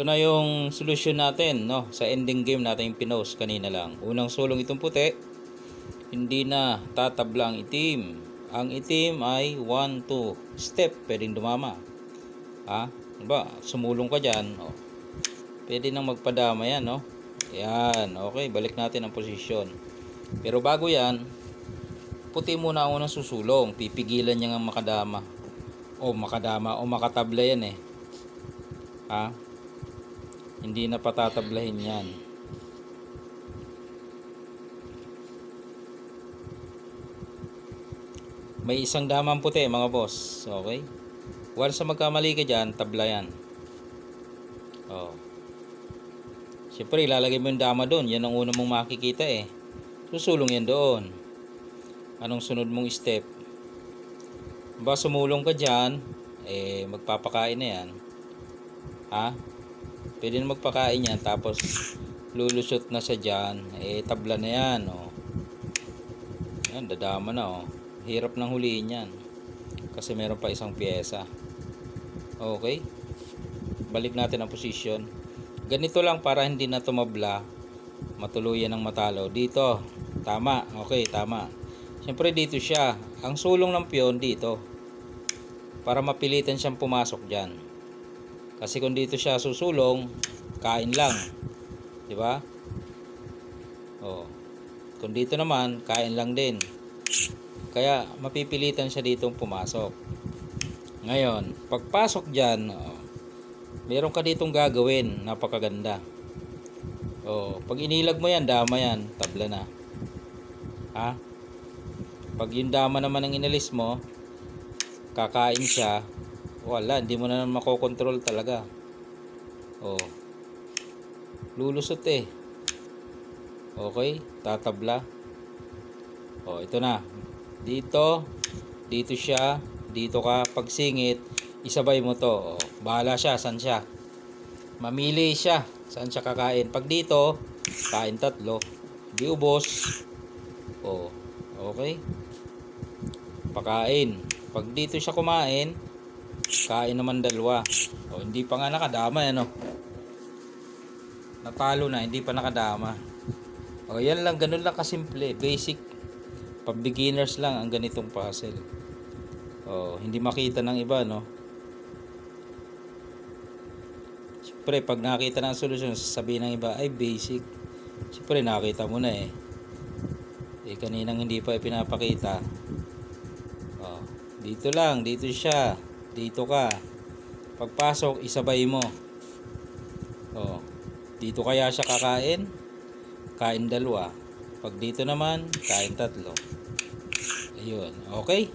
Ito na yung solusyon natin, no? Sa ending game natin yung pinost kanina lang. Unang sulong itong puti, hindi na tatabla ang itim. Ang itim ay 1, 2 step, pwedeng dumama. Ha? Ano Ba, sumulong ka dyan, oh. Pwede nang magpadama yan, no? Yan, okay, balik natin ang posisyon. Pero bago yan, puti muna ang unang susulong. Pipigilan niya nga makadama. O makadama, o makatabla yan eh. Ha? Hindi na patatablahin yan. May isang damang puti mga boss. Okay? Once sa magkamali ka dyan, tabla yan. Oh. Siyempre, ilalagay mo yung dama doon. Yan ang una mong makikita eh. Susulong yan doon. Anong sunod mong step? Ba sumulong ka dyan, eh magpapakain na yan. Ha? Pwede na magpakain yan tapos lulusot na siya dyan. Eh tabla na yan. Oh. Yan, dadama na oh. Hirap nang huliin yan. Kasi meron pa isang pyesa. Okay. Balik natin ang posisyon. Ganito lang para hindi na tumabla. Matuluyan ng matalo. Dito. Tama. Okay, tama. Siyempre dito siya. Ang sulong ng piyon dito. Para mapilitan siyang pumasok dyan. Kasi kung dito siya susulong, kain lang. Di ba? Oh. Kung dito naman, kain lang din. Kaya mapipilitan siya ditong pumasok. Ngayon, pagpasok dyan, oh, meron ka ditong gagawin. Napakaganda. Oh, pag inilag mo yan, dama yan, tabla na. Ha? Pag yung dama naman ang inalis mo, kakain siya, wala, hindi mo na makokontrol talaga. Oh. Lulusot eh. Okay, tatabla. Oh, ito na. Dito, dito siya, dito ka pagsingit, isabay mo to. Oh, bahala siya, saan siya? Mamili siya, saan siya kakain. Pag dito, kain tatlo. Di ubos. Oh, okay. Pakain. Pag dito siya kumain, kain naman dalawa. O, hindi pa nga nakadama ano. Natalo na, hindi pa nakadama. O, yan lang, ganun lang kasimple. Basic. Pag beginners lang ang ganitong puzzle. O, hindi makita ng iba, no? Siyempre, pag nakita ng solusyon, sasabihin ng iba, ay basic. Siyempre, nakita mo na eh. Eh, kaninang hindi pa ipinapakita. Oh, dito lang, dito siya. Dito ka. Pagpasok, isabay mo. Oh, dito kaya siya kakain? Kain dalawa. Pag dito naman, kain tatlo. Ayun. Okay?